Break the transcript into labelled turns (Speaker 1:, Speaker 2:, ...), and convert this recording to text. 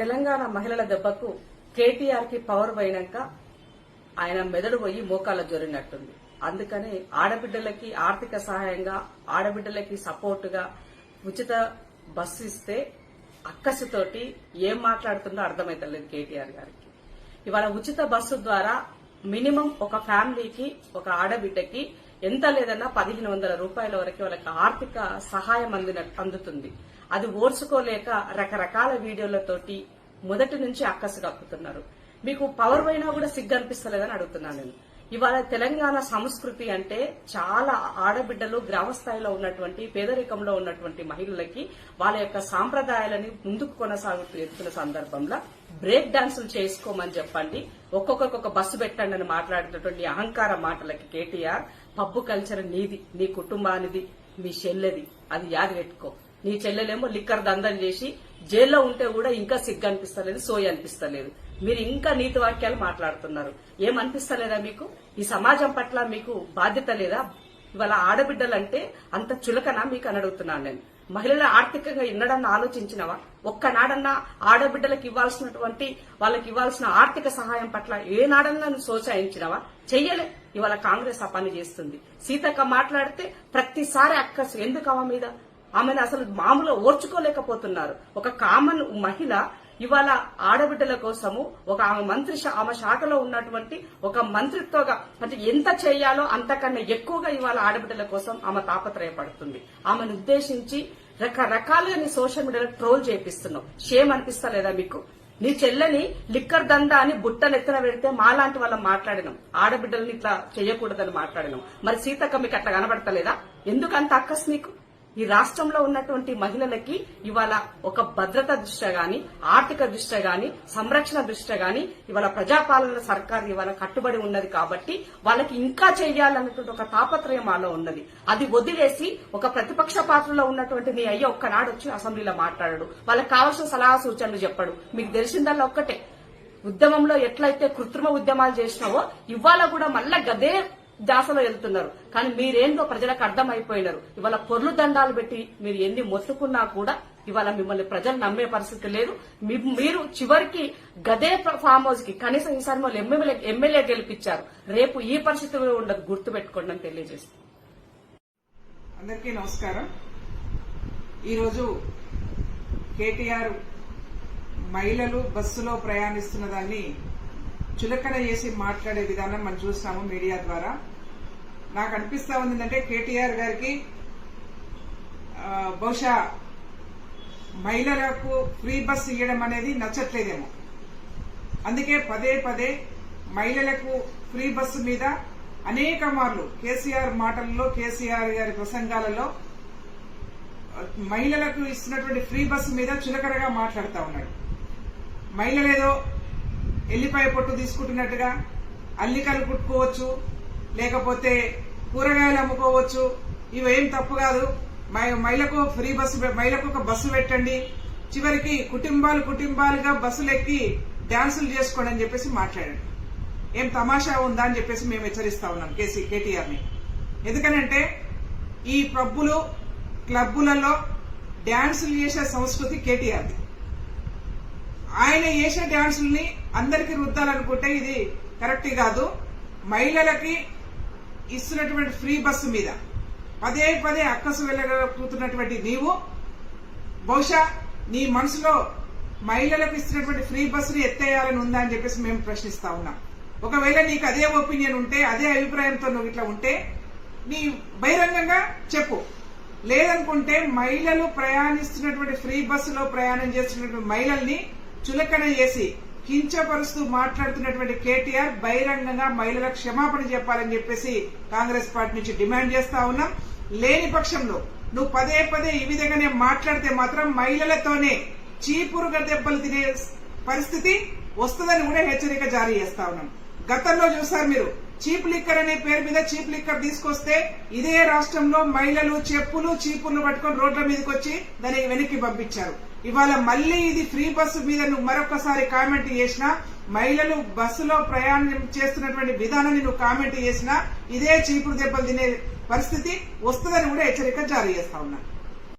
Speaker 1: తెలంగాణ మహిళల దెబ్బకు కేటీఆర్కి పవర్ పోయినాక ఆయన మెదడు పోయి మోకాళ్ళ జొరినట్టుంది. అందుకని ఆడబిడ్డలకి ఆర్థిక సహాయంగా ఆడబిడ్డలకి సపోర్టుగా ఉచిత బస్సు ఇస్తే అక్కసుతోటి ఏం మాట్లాడుతుందో అర్థమైతలేదు కేటీఆర్ గారికి. ఇవాళ ఉచిత బస్సు ద్వారా మినిమం ఒక ఫ్యామిలీకి ఒక ఆడబిడ్డకి ఎంత లేదన్నా పదిహేను వందల రూపాయల వరకు వాళ్ళకి ఆర్థిక సహాయం అందిన అందుతుంది. అది ఓర్చుకోలేక రకరకాల వీడియోలతోటి మొదటి నుంచి అక్కసు కక్కుతున్నారు. మీకు పవర్ పోయినా కూడా సిగ్గు అనిపిస్తలేదని అడుగుతున్నాను నేను. ఇవాళ తెలంగాణ సంస్కృతి అంటే చాలా ఆడబిడ్డలు గ్రామ స్థాయిలో ఉన్నటువంటి పేదరికంలో ఉన్నటువంటి మహిళలకి వాళ్ళ యొక్క సాంప్రదాయాలని ముందుకు కొనసాగుతూ ఎత్తున్న సందర్భంలో బ్రేక్ డాన్సులు చేసుకోమని చెప్పండి. ఒక్కొక్కరికొక బస్సు పెట్టండి అని మాట్లాడుతున్నటువంటి అహంకార మాటలకి కేటీఆర్ పబ్బు కల్చర్ నీది నీ కుటుంబానిది మీ చెల్లెది అది యాది పెట్టుకో. నీ చెల్లెలేమో లిక్కర్ దందం చేసి జైల్లో ఉంటే కూడా ఇంకా సిగ్గు అనిపిస్తలేదు సోయి అనిపిస్తలేదు మీరు ఇంకా నీతి వాక్యాలు మాట్లాడుతున్నారు. ఏమనిపిస్తలేదా మీకు? ఈ సమాజం పట్ల మీకు బాధ్యత లేదా? ఇవాళ ఆడబిడ్డలంటే అంత చులకనా మీకు అని అడుగుతున్నాను నేను. మహిళలు ఆర్థికంగా ఎన్నడన్నా ఆలోచించినవా? ఒక్కనాడన్నా ఆడబిడ్డలకు ఇవ్వాల్సినటువంటి వాళ్ళకి ఇవ్వాల్సిన ఆర్థిక సహాయం పట్ల ఏనాడన్నా నువ్వు సోచాయించినవా? చెయ్యలే. ఇవాళ కాంగ్రెస్ ఆ పని చేస్తుంది. సీతక్క మాట్లాడితే ప్రతిసారి అక్కసు ఎందుకు మీద? ఆమెను అసలు మామూలు ఓర్చుకోలేకపోతున్నారు. ఒక కామన్ మహిళ ఇవాళ ఆడబిడ్డల కోసము ఒక ఆమె మంత్రి ఆమె శాఖలో ఉన్నటువంటి ఒక మంత్రిత్వగా అంటే ఎంత చేయాలో అంతకన్నా ఎక్కువగా ఇవాళ ఆడబిడ్డల కోసం ఆమె తాపత్రయపడుతుంది. ఆమెను ఉద్దేశించి రకరకాలుగా నీ సోషల్ మీడియాలో ట్రోల్ చేపిస్తున్నావు షేమ్ అనిపిస్తలేదా మీకు? నీ చెల్లని లిక్కర్ దందా అని బుట్టనెత్తిన పెడితే మాలాంటి వాళ్ళం మాట్లాడినాం. ఆడబిడ్డల్ని ఇట్లా చేయకూడదని మాట్లాడినాం. మరి సీతక్క మీకు అట్లా కనబడతలేదా? ఎందుకంత అక్కస్ నీకు ఈ రాష్ట్రంలో ఉన్నటువంటి మహిళలకి ఇవాళ ఒక భద్రత దృష్ట్యా గాని ఆర్థిక దృష్ట్యా గాని సంరక్షణ దృష్ట్యా గాని ఇవాళ ప్రజాపాలన సర్కార్ ఇవాళ కట్టుబడి ఉన్నది కాబట్టి వాళ్ళకి ఇంకా చేయాలన్నటువంటి ఒక తాపత్రయం మాలో ఉన్నది. అది వదిలేసి ఒక ప్రతిపక్ష పాత్రలో ఉన్నటువంటి నీ అయ్య ఒక్కనాడు వచ్చి అసెంబ్లీలో మాట్లాడాడు. వాళ్ళకి కావాల్సిన సలహా సూచనలు చెప్పాడు. మీకు తెలిసిందల్లా ఒక్కటే. ఉద్యమంలో ఎట్లయితే కృత్రిమ ఉద్యమాలు చేసినావో ఇవాళ కూడా మళ్ళా గదే దాసలో వెళ్తున్నారు. కానీ మీరేందో ప్రజలకు అర్థమైపోయినారు. ఇవాళ పొర్లు దండాలు పెట్టి మీరు ఎన్ని మొత్తుకున్నా కూడా ఇవాళ మిమ్మల్ని ప్రజలు నమ్మే పరిస్థితి లేదు. మీరు చివరికి గదే ఫామ్ హౌస్కి కనీసం ఈసారి వాళ్ళు ఎమ్మెల్యే ఎమ్మెల్యే గెలిపించారు. రేపు ఈ పరిస్థితి ఉండదు. గుర్తు పెట్టుకోండి అని తెలియజేస్తుంది
Speaker 2: అందరికీ నమస్కారం. ఈరోజు కేటీఆర్ మహిళలు బస్సులో ప్రయాణిస్తున్న దాన్ని చులకన చేసి మాట్లాడే విధానం మనం చూస్తాము మీడియా ద్వారా. నాకు అనిపిస్తా ఉంది ఏంటంటే కేటీఆర్ గారికి బహుశా మహిళలకు ఫ్రీ బస్ ఇవ్వడం అనేది నచ్చట్లేదేమో. అందుకే పదే పదే మహిళలకు ఫ్రీ బస్సు మీద అనేక మార్లు కేసీఆర్ మాటల్లో కేసీఆర్ గారి ప్రసంగాలలో మహిళలకు ఇస్తున్నటువంటి ఫ్రీ బస్సు మీద చులకరగా మాట్లాడుతూ ఉన్నాడు. మహిళలేదో ఎల్లిపాయ పొట్టు తీసుకుంటున్నట్టుగా అల్లికలు కుట్టుకోవచ్చు లేకపోతే కూరగాయలు అమ్ముకోవచ్చు. ఇవేం తప్పు కాదు. మహిళకు ఫ్రీ బస్సు మహిళకు ఒక బస్సు పెట్టండి. చివరికి కుటుంబాలు కుటుంబాలుగా బస్సులు ఎక్కి డ్యాన్సులు చేసుకోండి అని చెప్పేసి మాట్లాడండి. ఏం తమాషా ఉందా అని చెప్పేసి మేము హెచ్చరిస్తా ఉన్నాం కేసీ కేటీఆర్ని ఎందుకనంటే ఈ పబ్బులు క్లబ్బులలో డ్యాన్సులు చేసే సంస్కృతి కేటీఆర్ది. ఆయన చేసే డ్యాన్సుల్ని అందరికీ రుద్దాలనుకుంటే ఇది కరెక్ట్ కాదు. మహిళలకి ఇస్తున్నటువంటి ఫ్రీ బస్సు మీద పదే పదే అక్కసు వెళ్ళగలుగుతున్నటువంటి నీవు బహుశా నీ మనసులో మహిళలకు ఇస్తున్నటువంటి ఫ్రీ బస్సుని ఎత్తేయాలని ఉందా అని చెప్పేసి మేము ప్రశ్నిస్తా ఉన్నాం. ఒకవేళ నీకు అదే ఒపీనియన్ ఉంటే అదే అభిప్రాయంతో నువ్వు ఇట్లా ఉంటే నీ బహిరంగంగా చెప్పు. లేదనుకుంటే మహిళలు ప్రయాణిస్తున్నటువంటి ఫ్రీ బస్సులో ప్రయాణం చేస్తున్నటువంటి మహిళల్ని చులకన చేసి కించపరుస్తూ మాట్లాడుతున్నటువంటి కేటీఆర్ బహిరంగంగా మహిళలకు క్షమాపణ చెప్పాలని చెప్పేసి కాంగ్రెస్ పార్టీ నుంచి డిమాండ్ చేస్తా ఉన్నాం. లేని పక్షంలో నువ్వు పదే పదే ఈ విధంగానే మాట్లాడితే మాత్రం మహిళలతోనే చీపురుగా దెబ్బలు తినే పరిస్థితి వస్తుందని కూడా హెచ్చరిక జారీ చేస్తా ఉన్నాం. గతంలో చూసారు మీరు చీప్ లిక్కర్ అనే పేరు మీద చీప్ లిక్కర్ తీసుకొస్తే ఇదే రాష్ట్రంలో మహిళలు చెప్పులు చీపులు పట్టుకొని రోడ్ల మీదకి వచ్చి దాన్ని వెనక్కి పంపించారు. ఇవాళ మళ్ళీ ఇది ఫ్రీ బస్సు మీద నువ్వు మరొకసారి కామెంట్ చేసినా మహిళలు బస్సులో ప్రయాణం చేస్తున్నటువంటి విధానాన్ని నువ్వు కామెంట్ చేసినా ఇదే చీపురు దెబ్బలు తినే పరిస్థితి వస్తుందని కూడా హెచ్చరిక జారీ చేస్తా ఉన్నా.